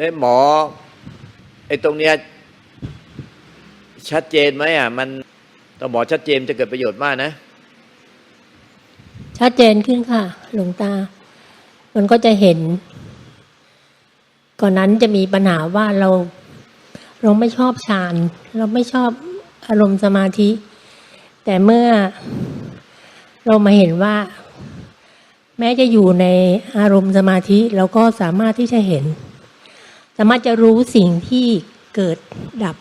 เอ้หมอไอ้ตรงเนี้ยชัดเจนไหมอะ มันต่อหมอชัดเจนจะเกิดประโยชน์มากนะ ชัดเจนขึ้นค่ะ หลวงตา มันก็จะเห็น ก่อนนั้นจะมีปัญหาว่าเราเราไม่ชอบฌาน เราไม่ชอบอารมณ์สมาธิ แต่เมื่อเรามาเห็นว่า แม้จะอยู่ในอารมณ์สมาธิ เราก็สามารถที่จะเห็น สามารถจะรู้สิ่งที่เกิดดับ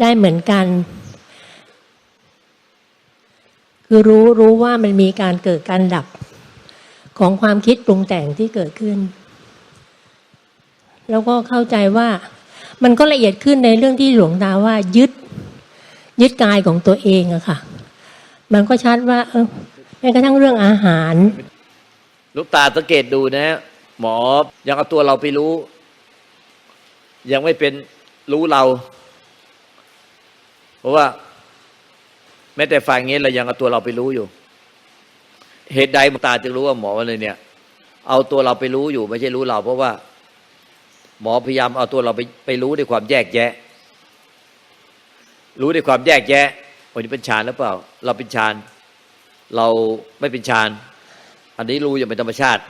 ได้เหมือนกัน คือรู้รู้ว่ามันมีการเกิดการดับ ของความคิดปรุงแต่งที่เกิดขึ้น แล้วก็เข้าใจว่ามันก็ละเอียดขึ้นในเรื่องที่หลวงตาว่ายึด ยึดกายของตัวเองอะค่ะ มันก็ชัดว่า เออแม้กระทั่งเรื่องอาหาร ลูกตาสังเกตดูนะ หมอยังเอาตัวเราไปรู้ ยังไม่เป็นรู้เรา เพราะว่า แม้แต่ฝ่ายงี้เรายังเอาตัวเราไปรู้อยู่ เหตุใดตาจึงรู้ว่าหมอเลยเนี่ย เอาตัวเราไปรู้อยู่ ไม่ใช่รู้เรา เพราะว่า หมอพยายามเอาตัวเราไปไปรู้ด้วยความแยกแยะ รู้ด้วยความแยกแยะวันนี้เป็นฌานหรือเปล่า เราเป็นฌาน เราไม่เป็นฌาน อันนี้รู้อย่างเป็นธรรมชาติ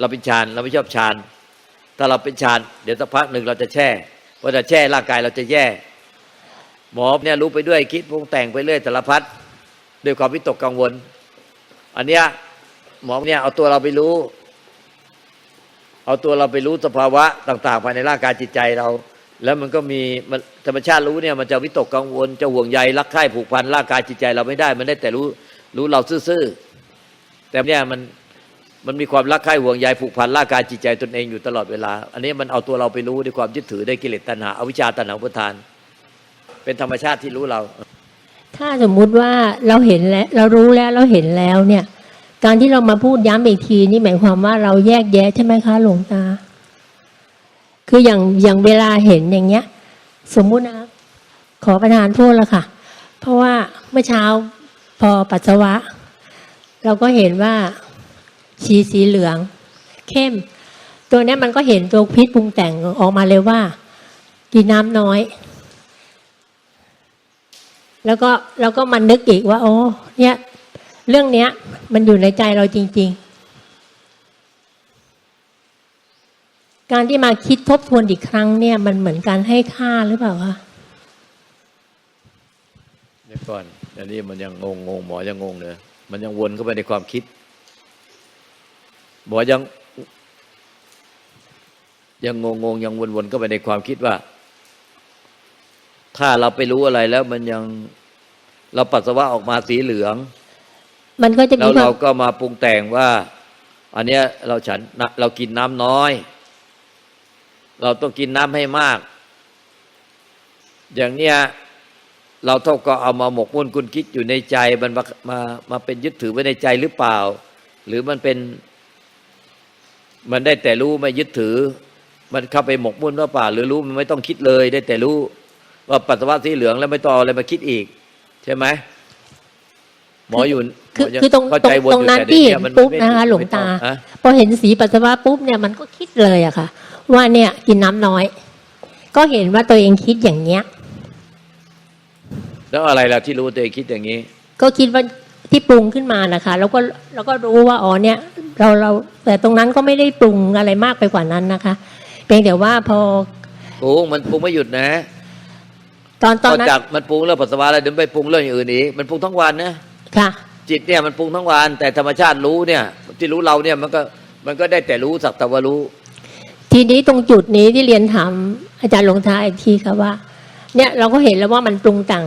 เราเป็นฌานเราไม่ชอบฌาน ถ้าเราเป็นฌานเดี๋ยวสักพักหนึ่งเราจะแช่พอจะแช่ร่างกายเราจะแย่ หมอเนี่ยรู้ไปด้วยคิดปรุงแต่งไปเรื่อยสารพัดด้วยความวิตกกังวล อันเนี้ยหมอเนี่ยเอาตัวเราไปรู้ เอาตัวเราไปรู้สภาวะต่าง ๆ ภายในร่างกายจิตใจเรา แล้วมันก็มีมธรรมชาติรู้เนี่ยมันจะวิตกกังวล จะห่วงใยรักใคร่ผูกพันร่างกายจิตใจเราไม่ได้ มันได้แต่รู้รู้เราซื่อๆแต่เนี่ยมัน มันมีความรักใคร่ห่วงใยผูกพันร่างกายจิตใจตนเองอยู่ตลอดเวลา อันนี้มันเอาตัวเราไปรู้ด้วยความยึดถือได้กิเลสตัณหาอวิชชาตัณหาอุปทาน เป็นธรรมชาติที่รู้เรา ถ้าสมมุติว่าเราเห็นแล้วเรารู้แล้วเราเห็นแล้วเนี่ย การที่เรามาพูดย้ำอีกทีนี่หมายความว่าเราแยกแยะใช่ไหมคะหลวงตา คืออย่างอย่างเวลาเห็นอย่างเงี้ย สมมุตินะขอประทานโทษละค่ะ เพราะว่าเมื่อเช้าพอปัสสาวะ เราก็เห็นว่า สีสีเหลือง เข้ม ตัวนี้มันก็เห็นตัวพิษปรุงแต่งออกมาเลยว่า กินน้ำน้อย แล้วก็แล้วก็มันนึกอีกว่า โอ้เนี่ย เรื่องเนี้ย มันอยู่ในใจเราจริง ๆ การที่มาคิดทบทวนอีกครั้งเนี่ย มันเหมือนการให้ค่าหรือเปล่าคะเดี๋ยวก่อนอันนี้มันยังงงงงหมอยังงงเลยมันยังวนเข้าไปในความคิด หมอยัง ยังงงงยังวนวนเข้าไปในความคิดว่า ถ้าเราไปรู้อะไรแล้วมันยังเราปัสสาวะออกมาสีเหลือง มันก็จะแล้มีวควาเรามก็มาปรุงแต่งว่า อันเนี้ยเราฉันนะเรากินน้ำน้อย เราต้องกินน้ำให้มาก อย่างเนี้ยเราเท่าก็เอามาหมกมุ่นคุณคิดอยู่ในใจมันมามามาเป็นยึดถือไว้ในใจหรือเปล่า หรือมันเป็น มันได้แต่รู้ไม่ยึดถือ มันเข้าไปหมกมุ่นหรือเปล่า หรือรู้มันไม่ต้องคิดเลย ได้แต่รู้ ว่าปัสสาวะสีเหลืองแล้วไม่ต้องเอาอะไรมาคิดอีก ใช่ไหมหมออยู่คือหมยังคือตรงเข้าตรใจงวนตรงอยู่นั้นแต่ที่ดี๋เห็ยนมัไม่ปุ๊บไม่นะคะไม่หลวงตาฮะพอเห็นสีปัสสาวะปุ๊บเนี่ยมันก็คิดเลยอะค่ะ ว่าเนี่ยกินน้ำน้อย ก็เห็นว่าตัวเองคิดอย่างเงี้ย แล้วอะไรล่ะที่รู้ตัวเองคิดอย่างนี้ ก็คิดว่า ที่ปรุงขึ้นมานะคะแล้วก็แล้วก็รู้ว่าอ๋อเนี่ยเราเราแต่ตรงนั้นก็ไม่ได้ปรุงอะไรมากไปกว่านั้นนะคะเพียงแต่ว่าพอปรุงมันปรุงไม่หยุดนะ ตอนตอนพอนั้นจากมันปรุงเรื่องปัสสาวะแล้วเดี๋ยวไปปรุงเรื่องอย่างอื่นอีกมันปรุงทั้งวันนะค่ะ จิตเนี่ยมันปรุงทั้งวัน แต่ธรรมชาติรู้เนี่ย ที่รู้เราเนี่ยมันก็มันก็ได้แต่รู้สักแต่ว่ารู้ ทีนี้ตรงจุดนี้ที่เรียนถามอาจารย์หลวงตาอีกทีค่ะว่า เนี่ยเราก็เห็นแล้วว่ามันปรุงแต่ง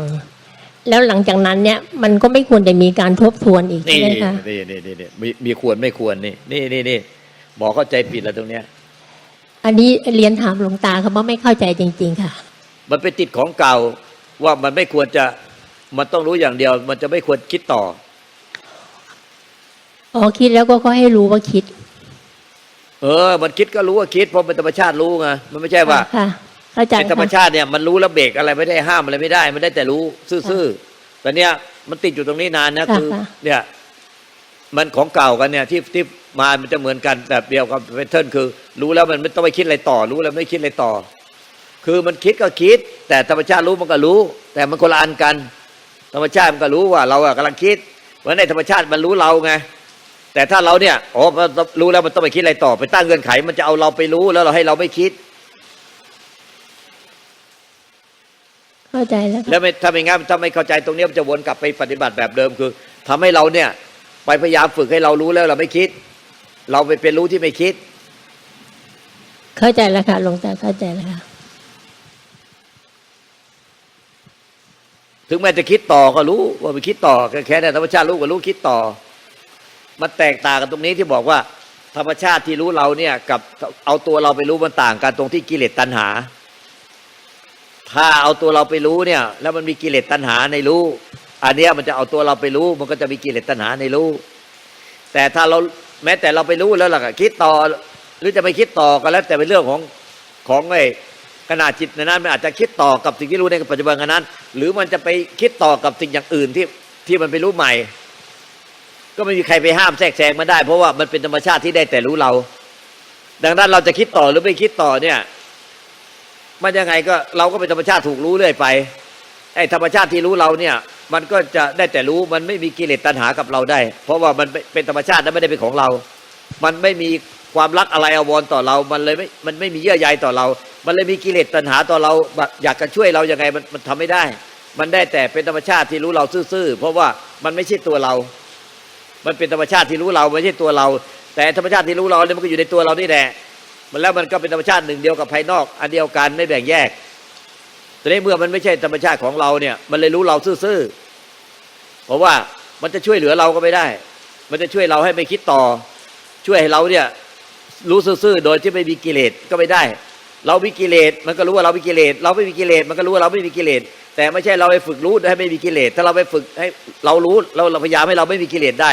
แล้วหลังจากนั้นเนี่ยมันก็ไม่ควรจะมีการทบทวนอีกนี่ใช่ไหมคะนี่นี่นี่นี่มีมีควรไม่ควรนี่นี่นี่นี่หมอเข้าใจผิดแล้วตรงเนี้ย อันนี้เรียนถามหลวงตาค่ะว่าไม่เข้าใจจริง ๆ ค่ะ มันเป็นติดของเก่าว่ามันไม่ควรจะมันต้องรู้อย่างเดียว มันจะไม่ควรคิดต่ออ๋อคิดแล้วก็ก็ให้รู้ว่าคิด เออ มันคิดก็รู้ว่าคิดเพราะเป็นธรรมชาติรู้ไงมันไม่ใช่ว่า ค่ะเข้าใจเป็นธรรมค่ะชาติเนี่ยมันรู้แล้วเบรกอะไรไม่ได้ห้ามอะไรไม่ได้ มันได้แต่รู้ซื่อๆแต่เนี้ยมันติดอยู่ตรงนี้นานนะค่ะคือค่ะเนี่ย มันของเก่ากันเนี่ย ที่ที่มามันจะเหมือนกันแบบเดียวกับแพทเทิร์นคือ รู้แล้วมันไม่ต้องไปคิดอะไรต่อ รู้แล้วไม่คิดอะไรต่อ คือมันคิดก็คิด แต่ธรรมชาติรู้มันก็รู้ แต่มันคนละอันกัน ธรรมชาติมันก็รู้ว่า เราอะกำลังคิดเพราะในธรรมชาติมันรู้เราไงแต่ถ้าเราเนี่ยโอ้มันรู้แล้วมันต้องไปคิดอะไรต่อ ไปตั้งเงื่อนไข มันจะเอาเราไปรู้แล้วเราให้เราไม่คิด เข้าใจแล้วค่ะแล้วไม่ถ้าไม่งั้นถ้าไม่เข้าใจตรงเนี้ยมันจะวนกลับไปปฏิบัติแบบเดิมคือทำให้เราเนี่ย ไปพยายามฝึกให้เรารู้แล้วเราไม่คิด เราไปเป็นรู้ที่ไม่คิด เข้าใจแล้วค่ะหลวงตาเข้าใจแล้วค่ะถึงแม้จะคิดต่อก็รู้ว่าไปคิดต่อแค่แค่นั้นธรรมชาติรู้ก็รู้คิดต่อ มันแตกต่างกันตรงนี้ที่บอกว่า ธรรมชาติที่รู้เราเนี่ย กับเอาตัวเราไปรู้มันต่างกันตรงที่กิเลสตัณหา ถ้าเอาตัวเราไปรู้เนี่ย แล้วมันมีกิเลสตัณหาในรู้ อันเนี้ยมันจะเอาตัวเราไปรู้ มันก็จะมีกิเลสตัณหาในรู้ แต่ถ้าเราแม้แต่เราไปรู้แล้วล่ะคิดต่อ หรือจะไม่คิดต่อก็แล้ว แต่เป็นเรื่องของของไอ้ขนาดจิตในนั้นมันอาจจะคิดต่อกับสิ่งที่รู้ในปัจจุบันนั้น หรือมันจะไปคิดต่อกับสิ่งอย่างอื่นที่ที่มันไปรู้ใหม่ ก็ไม่มีใครไปห้ามแทรกแซงมันได้ เพราะว่ามันเป็นธรรมชาติที่ได้แต่รู้เรา ดังนั้นเราจะคิดต่อหรือไม่คิดต่อเนี่ย มันยังไงก็เราก็เป็นธรรมชาติถูกรู้เรื่อยไปไอ้ธรรมชาติที่รู้เราเนี่ย มันก็จะได้แต่รู้มันไม่มีกิเลสตัณหากับเราได้ เพราะว่ามันเป็นธรรมชาติและไม่ได้เป็นของเรา มันไม่มีความรักอะไรอาวรต่อเรา มันเลยไม่มันไม่มีเยื่อใยต่อเรา มันเลยมีกิเลสตัณหาต่อเราแบบอยากจะช่วยเรายังไงมันมันทำไม่ได้ มันได้แต่เป็นธรรมชาติที่รู้เราซื่อๆเพราะว่ามันไม่ใช่ตัวเรา มันเป็นธรรมชาติที่รู้เราไม่ใช่ตัวเรา แต่ธรรมชาติที่รู้เราเนี่ยมันก็อยู่ในตัวเรานี่แหละ มันแล้วมันก็เป็นธรรมชาติหนึ่งเดียวกับภายนอก อันเดียวกันไม่แบ่งแยกแต่ในเมื่อมันไม่ใช่ธรรมชาติของเราเนี่ย มันเลยรู้เราซื่อๆเพราะว่ามันจะช่วยเหลือเราก็ไม่ได้ มันจะช่วยเราให้ไม่คิดต่อ ช่วยให้เราเนี่ยรู้ซื่อๆโดยที่ไม่มีกิเลสก็ไม่ได้ เรามีกิเลสมันก็รู้ว่าเรามีกิเลสเราไม่มีกิเลสมันก็รู้ว่าเราไม่มีกิเลสแต่ไม่ใช่เราไปฝึกรู้ให้ไม่มีกิเลสถ้าเราไปฝึกให้เรารู้เราเราพยายามให้เราไม่มีกิเลสได้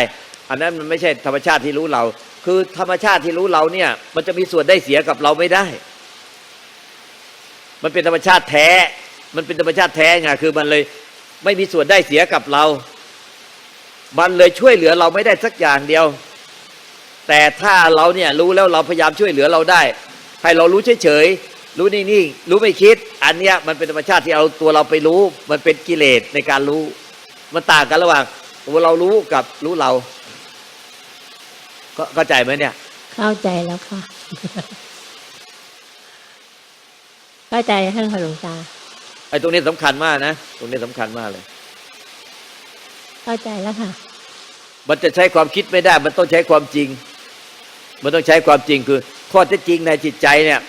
อันนั้นมันไม่ใช่ธรรมชาติที่รู้เรา คือธรรมชาติที่รู้เราเนี่ย มันจะมีส่วนได้เสียกับเราไม่ได้ มันเป็นธรรมชาติแท้ มันเป็นธรรมชาติแท้ไงคือมันเลยไม่มีส่วนได้เสียกับเรา มันเลยช่วยเหลือเราไม่ได้สักอย่างเดียว แต่ถ้าเราเนี่ยรู้แล้วเราพยายามช่วยเหลือเราได้ ให้เรารู้เฉยๆ รู้นิ่งๆรู้ไม่คิด อันเนี้ยมันเป็นธรรมชาติที่เอาตัวเราไปรู้ มันเป็นกิเลสในการรู้ มันต่างกันระหว่างตัวเรารู้กับรู้เรา เข้าใจไหมเนี่ย เข้าใจแล้วค่ะ เข้าใจท่านค่ะหลวงตาไอ้ตรงนี้สำคัญมากนะตรงนี้สำคัญมากเลย เข้าใจแล้วค่ะ มันจะใช้ความคิดไม่ได้ มันต้องใช้ความจริง มันต้องใช้ความจริงคือ ข้อเท็จจริงในจิตใจเนี่ย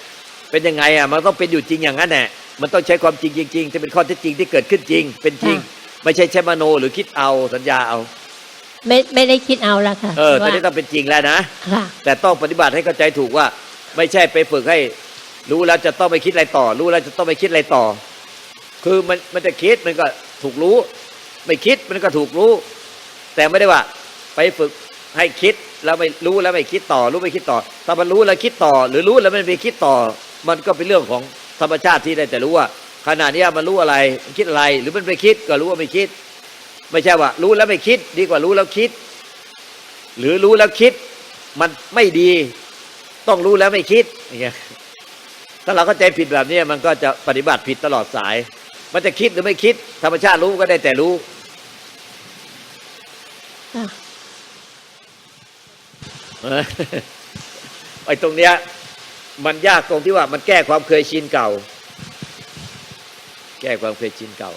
เป็นยังไงอะ มันต้องเป็นอยู่จริงอย่างนั้นแหละมันต้องใช้ความจริงจริงๆจะเป็นข้อเท็จจริงที่เกิดขึ้นจริง เป็นจริงค่ะไม่ใช่ใช้มโนหรือคิดเอาสัญญาเอา ไม่ไม่ได้คิดเอาละค่ะเออตอนว่านี้ต้องเป็นจริงแล้วนะค่ะ แต่ต้องปฏิบัติให้เข้าใจถูกว่า ไม่ใช่ไปฝึกให้ รู้แล้วจะต้องไปคิดอะไรต่อ รู้แล้วจะต้องไปคิดอะไรต่อ คือมันมันจะคิดมันก็ถูกรู้ ไม่คิดมันก็ถูกรู้ แต่ไม่ได้ว่า ไปฝึกให้คิดแล้วไม่รู้แล้วไม่คิดต่อ รู้ไม่คิดต่อถ้ามันรู้แล้วคิดต่อ หรือรู้แล้วไม่ไปคิดต่อ มันก็เป็นเรื่องของธรรมชาติที่ได้แต่รู้ว่าขณะเนี้ยมันรู้อะไรมันคิดอะไร หรือมันไปคิดก็รู้ว่าไม่คิด ไม่ใช่ว่า รู้แล้วไม่คิด ดีกว่ารู้แล้วคิด หรือรู้แล้วคิด มันไม่ดี ต้องรู้แล้วไม่คิดอย่างเงี้ยถ้าเราเข้าใจผิดแบบนี้มันก็จะปฏิบัติผิดตลอดสาย มันจะคิดหรือไม่คิด ธรรมชาติรู้ก็ได้แต่รู้ไอ้ตรงเนี้ย มันยากตรงที่ว่ามันแก้ความเคยชินเก่า แก้ความเคยชินเก่า